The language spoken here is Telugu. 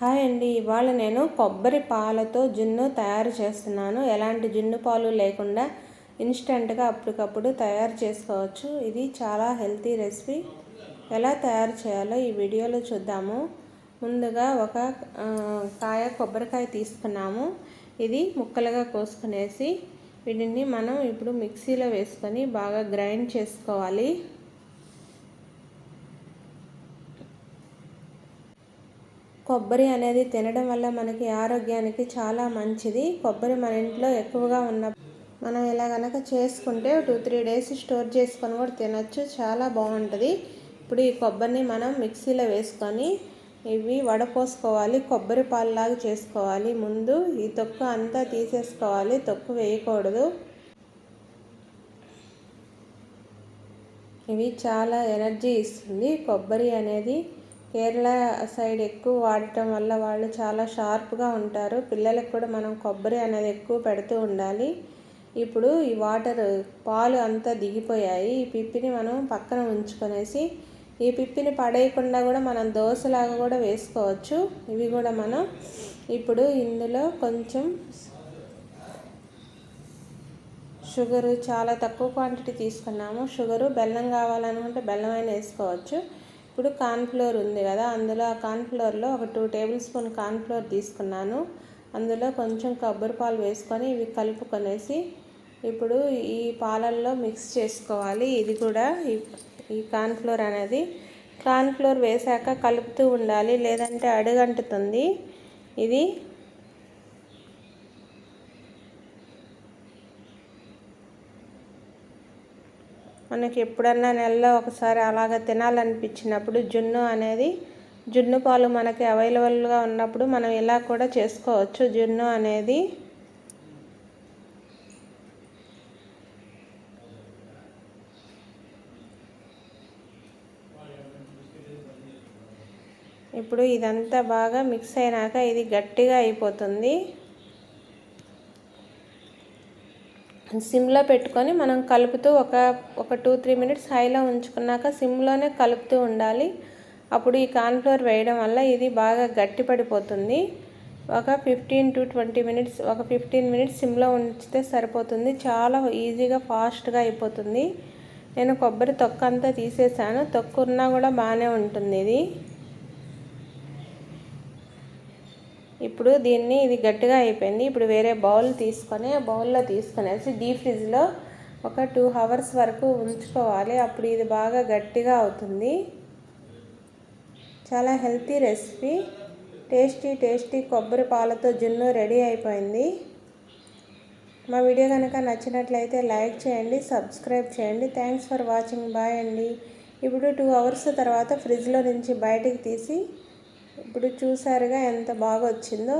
హాయ్ అండి. ఇవాళ నేను కొబ్బరి పాలతో జున్ను తయారు చేస్తున్నాను. ఎలాంటి జున్ను పాలు లేకుండా ఇన్స్టెంట్గా అప్పటికప్పుడు తయారు చేసుకోవచ్చు. ఇది చాలా హెల్తీ రెసిపీ. ఎలా తయారు చేయాలో ఈ వీడియోలో చూద్దాము. ముందుగా ఒక కాయ కొబ్బరికాయ తీసుకున్నాము. ఇది ముక్కలుగా కోసుకునేసి వీటిని మనం ఇప్పుడు మిక్సీలో వేసుకొని బాగా గ్రైండ్ చేసుకోవాలి. కొబ్బరి అనేది తినడం వల్ల మనకి ఆరోగ్యానికి చాలా మంచిది. కొబ్బరి మన ఇంట్లో ఎక్కువగా ఉన్న మనం ఇలా కనుక చేసుకుంటే టూ త్రీ డేస్ స్టోర్ చేసుకొని కూడా తినచ్చు. చాలా బాగుంటుంది. ఇప్పుడు ఈ కొబ్బరిని మనం మిక్సీలో వేసుకొని ఇవి వడపోసుకోవాలి. కొబ్బరి పాలులాగా చేసుకోవాలి. ముందు ఈ తొక్కు అంతా తీసేసుకోవాలి. తొక్కు వేయకూడదు. ఇవి చాలా ఎనర్జీ ఇస్తుంది. కొబ్బరి అనేది కేరళ సైడ్ ఎక్కువ వాడటం వల్ల వాళ్ళు చాలా షార్ప్గా ఉంటారు. పిల్లలకు కూడా మనం కొబ్బరి అనేది ఎక్కువ పెడుతూ ఉండాలి. ఇప్పుడు ఈ వాటర్ పాలు అంతా దిగిపోయాయి. ఈ పిప్పిని మనం పక్కన ఉంచుకొనేసి ఈ పిప్పిని పడేయకుండా కూడా మనం దోశలాగా కూడా వేసుకోవచ్చు. ఇవి కూడా మనం ఇప్పుడు ఇందులో కొంచెం షుగరు చాలా తక్కువ క్వాంటిటీ తీసుకున్నాము. షుగరు బెల్లం కావాలనుకుంటే బెల్లం అయినా వేసుకోవచ్చు. ఇప్పుడు కార్న్ఫ్లోర్ ఉంది కదా అందులో ఆ కార్న్ఫ్లోర్లో ఒక టూ టేబుల్ స్పూన్ కార్న్ఫ్లోర్ తీసుకున్నాను. అందులో కొంచెం కొబ్బరి పాలు వేసుకొని ఇవి కలుపుకొనేసి ఇప్పుడు ఈ పాలల్లో మిక్స్ చేసుకోవాలి. ఇది కూడా ఈ ఈ కార్న్ఫ్లోర్ అనేది. కార్న్ఫ్లోర్ వేసాక కలుపుతూ ఉండాలి లేదంటే అడుగంటుతుంది. ఇది మనకి ఎప్పుడన్నా నెలలో ఒకసారి అలాగ తినాలనిపించినప్పుడు జున్ను అనేది జున్ను పాలు మనకి అవైలబుల్గా ఉన్నప్పుడు మనం ఇలా కూడా చేసుకోవచ్చు. జున్ను అనేది ఇప్పుడు ఇదంతా బాగా మిక్స్ అయినాక ఇది గట్టిగా అయిపోతుంది. సిమ్లో పెట్టుకొని మనం కలుపుతూ ఒక ఒక టూ త్రీ మినిట్స్ హైలో ఉంచుకున్నాక సిమ్లోనే కలుపుతూ ఉండాలి. అప్పుడు ఈ కార్న్ఫ్లోర్ వేయడం వల్ల ఇది బాగా గట్టిపడిపోతుంది ఒక ఫిఫ్టీన్ టు ట్వంటీ మినిట్స్ ఒక ఫిఫ్టీన్ మినిట్స్ సిమ్లో ఉంచితే సరిపోతుంది. చాలా ఈజీగా ఫాస్ట్గా అయిపోతుంది. నేను కొబ్బరి తొక్క అంతా తీసేసాను తొక్కు ఉన్నా కూడా బాగానే ఉంటుంది ఇది. ఇప్పుడు దీన్ని ఇది గట్టిగా అయిపోయింది. ఇప్పుడు వేరే బౌల్ తీసుకొని బౌల్లో తీసుకునేసి డీప్ ఫ్రిడ్జ్లో ఒక టూ అవర్స్ వరకు ఉంచుకోవాలి. అప్పుడు ఇది బాగా గట్టిగా అవుతుంది. చాలా హెల్తీ రెసిపీ. టేస్టీ టేస్టీ కొబ్బరి పాలతో జున్ను రెడీ అయిపోయింది. మా వీడియో కనుక నచ్చినట్లయితే లైక్ చేయండి సబ్స్క్రైబ్ చేయండి. Thanks for watching. బాయ్ అండి. ఇప్పుడు టూ అవర్స్ తర్వాత ఫ్రిడ్జ్లో నుంచి బయటికి తీసి ఇప్పుడు చూసారుగా ఎంత బాగా వచ్చిందో